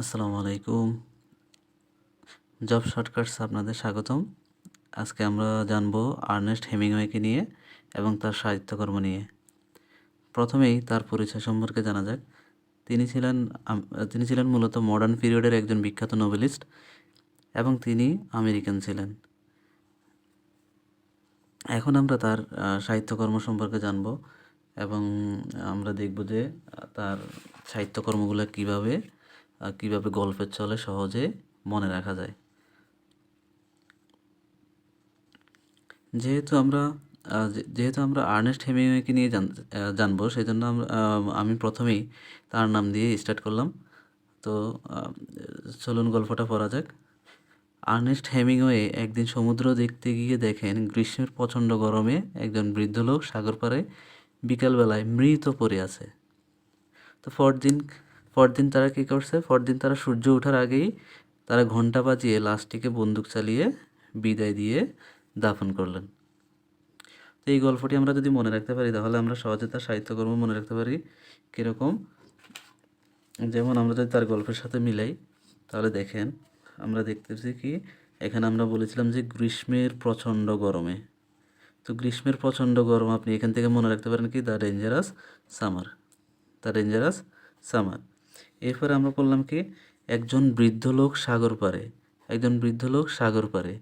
আসসালামু আলাইকুম। Job shortcuts আপনাদের স্বাগতম। আজকে আমরা জানব আর্নেস্ট হেমিংওয়েকে নিয়ে এবং তার সাহিত্যকর্ম নিয়ে। প্রথমেই তার পরিচয় সম্পর্কে জানা যাক। তিনি ছিলেন তিনি ছিলেন মূলত মডার্ন পিরিয়ডের একজন বিখ্যাত নোবেলিস্ট এবং তিনি আমেরিকান ছিলেন। এখন আমরা তার সাহিত্যকর্ম সম্পর্কে জানব এবং আমরা দেখব যে তার সাহিত্যকর্মগুলো কীভাবে কীভাবে গল্পের চলে সহজে মনে রাখা যায়। যেহেতু আমরা যেহেতু আমরা আর্নেস্ট হেমিংওয়েকে নিয়ে জান জানব সেই জন্য আমি প্রথমেই তার নাম দিয়ে স্টার্ট করলাম। তো চলুন গল্পটা পড়া যাক। আর্নেস্ট হেমিংওয়ে একদিন সমুদ্র দেখতে গিয়ে দেখেন গ্রীষ্মের প্রচণ্ড গরমে একজন বৃদ্ধ লোক সাগর পাড়ে বিকালবেলায় মৃত পড়ে আছে। তো পরদিন পরদিন তারা কী করছে? পরদিন তারা সূর্য ওঠার আগেই তারা ঘণ্টা বাজিয়ে লাশটিকে বন্দুক চালিয়ে বিদায় দিয়ে দাফন করলেন। তো এই গল্পটি আমরা যদি মনে রাখতে পারি, তাহলে আমরা সহজে তার সাহিত্যকর্ম মনে রাখতে পারি কীরকম। যেমন আমরা যদি তার গল্পের সাথে মিলাই, তাহলে দেখেন আমরা দেখতেছি কি, এখানে আমরা বলেছিলাম যে গ্রীষ্মের প্রচণ্ড গরমে। তো গ্রীষ্মের প্রচণ্ড গরম আপনি এখান থেকে মনে রাখতে পারেন কি, the dangerous summer. The dangerous summer. এরপরে আমরা বললাম কি? একজন বৃদ্ধ লোক সাগর পারে একজন বৃদ্ধ লোক সাগর পারে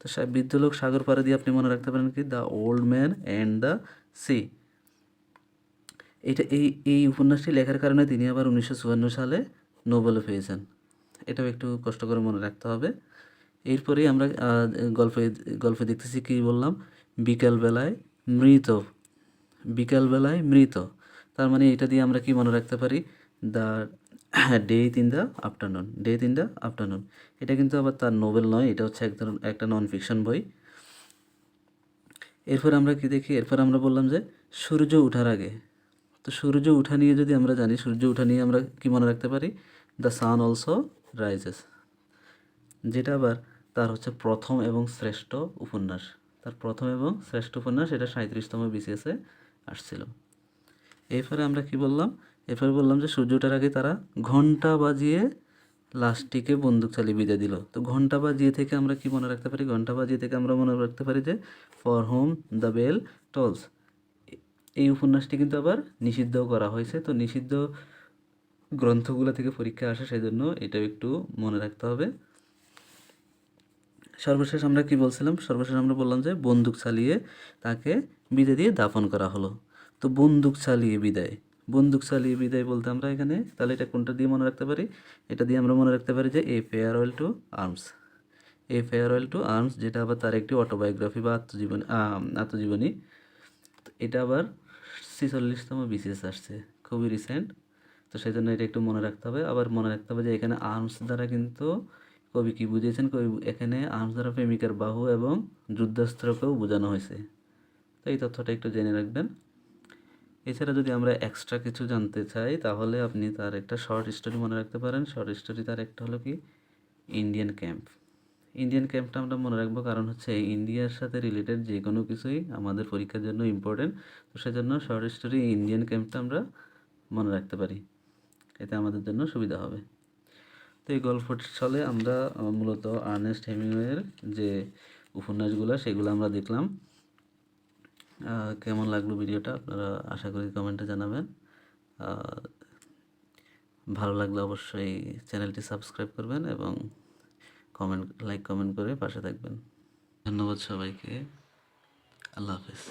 তো বৃদ্ধ লোক সাগর পারে দিয়ে আপনি মনে রাখতে পারেন কি? The old man and the sea এটা এই এই উপন্যাসটি লেখার কারণে তিনি আবার উনিশশো চুয়ান্ন সালে নোবেলও পেয়েছেন। এটাও একটু কষ্ট করে মনে রাখতে হবে। এরপরেই আমরা গল্পে গল্পে দেখতেছি কী বললাম? বিকালবেলায় মৃত। বিকালবেলায় মৃত। তার মানে এটা দিয়ে আমরা কি মনে রাখতে পারি? The death in the afternoon death in the afternoon এটা কিন্তু আবার তার নোবেল নয়, এটা হচ্ছে এক ধরনের, একটা নন ফিকশন বই। এরপর আমরা কি দেখি? এরপর আমরা বললাম যে সূর্য ওঠার আগে। তো সূর্য উঠা নিয়ে যদি আমরা জানি, সূর্য উঠা নিয়ে আমরা কি মনে রাখতে পারি? দ্য সান অলসো রাইজেস যেটা আবার তার হচ্ছে প্রথম এবং শ্রেষ্ঠ উপন্যাস। তার প্রথম এবং শ্রেষ্ঠ উপন্যাস, এটা সাঁত্রিশতম বিসিএসে আসছিল। এরপরে আমরা কি বললাম? এরপরে বললাম যে সূর্য ওঠার আগে তারা ঘণ্টা বাজিয়ে লাশটিকে বন্দুক চালিয়ে বিদায় দিল। তো ঘণ্টা বাজিয়ে থেকে আমরা কি মনে রাখতে পারি? ঘণ্টা বাজিয়ে থেকে আমরা মনে রাখতে পারি যে for whom the bell tolls. এই উপন্যাসটি কিন্তু আবার নিষিদ্ধ করা হয়েছে। তো নিষিদ্ধ গ্রন্থগুলো থেকে পরীক্ষা আসে সেই জন্য এটাও একটু মনে রাখতে হবে। সর্বশেষ আমরা কি বলছিলাম? সর্বশেষ আমরা বললাম যে বন্দুক চালিয়ে তাকে বিদায় দিয়ে দাফন করা হলো। তো বন্দুক চালিয়ে বিদায়। বন্দুক চালিয়ে বিদায় বলতে আমরা এখানে। তাহলে এটা কোনটা দিয়ে মনে রাখতে পারি? এটা দিয়ে আমরা মনে রাখতে পারি যে a farewell to arms a farewell to arms যেটা আবার তার একটি অটোবায়োগ্রাফি বা আত্মজীবনী আত্মজীবনী। এটা আবার ছেচল্লিশতম বিসিএস আসছে, খুবই রিসেন্ট তো সেই জন্য এটা একটু মনে রাখতে হবে। আবার মনে রাখতে হবে যে এখানে আর্মস দ্বারা কিন্তু কবি কি বুঝিয়েছেন? কবি এখানে আর্মস দ্বারা প্রেমিকার বাহু এবং যুদ্ধাস্ত্রকেও বোঝানো হয়েছে। তো এই তথ্যটা একটু জেনে রাখবেন। এছাড়া যদি আমরা এক্সট্রা কিছু জানতে চাই, তাহলে আপনি তার একটা শর্ট স্টোরি মনে রাখতে পারেন। শর্ট স্টোরি তার একটা হলো কি? ইন্ডিয়ান ক্যাম্প ইন্ডিয়ান ক্যাম্পটা আমরা মনে রাখব কারণ হচ্ছে ইন্ডিয়ার সাথে রিলেটেড যে কোনো কিছুই আমাদের পরীক্ষার জন্য ইম্পর্টেন্ট তো সেজন্য শর্ট স্টোরি ইন্ডিয়ান ক্যাম্পটা আমরা মনে রাখতে পারি। এতে আমাদের জন্য সুবিধা হবে। তো এই গল্পটির ছলে আমরা মূলত আর্নেস্ট হেমিংওয়ের যে উপন্যাসগুলো, সেগুলো আমরা দেখলাম। কেমন লাগল ভিডিওটা? আপনারা আশা করি কমেন্টে জানাবেন। ভালো লাগলে অবশ্যই চ্যানেলটি সাবস্ক্রাইব করবেন এবং কমেন্ট, লাইক, কমেন্ট করে পাশে থাকবেন। ধন্যবাদ সবাইকে। আল্লাহ হাফেজ।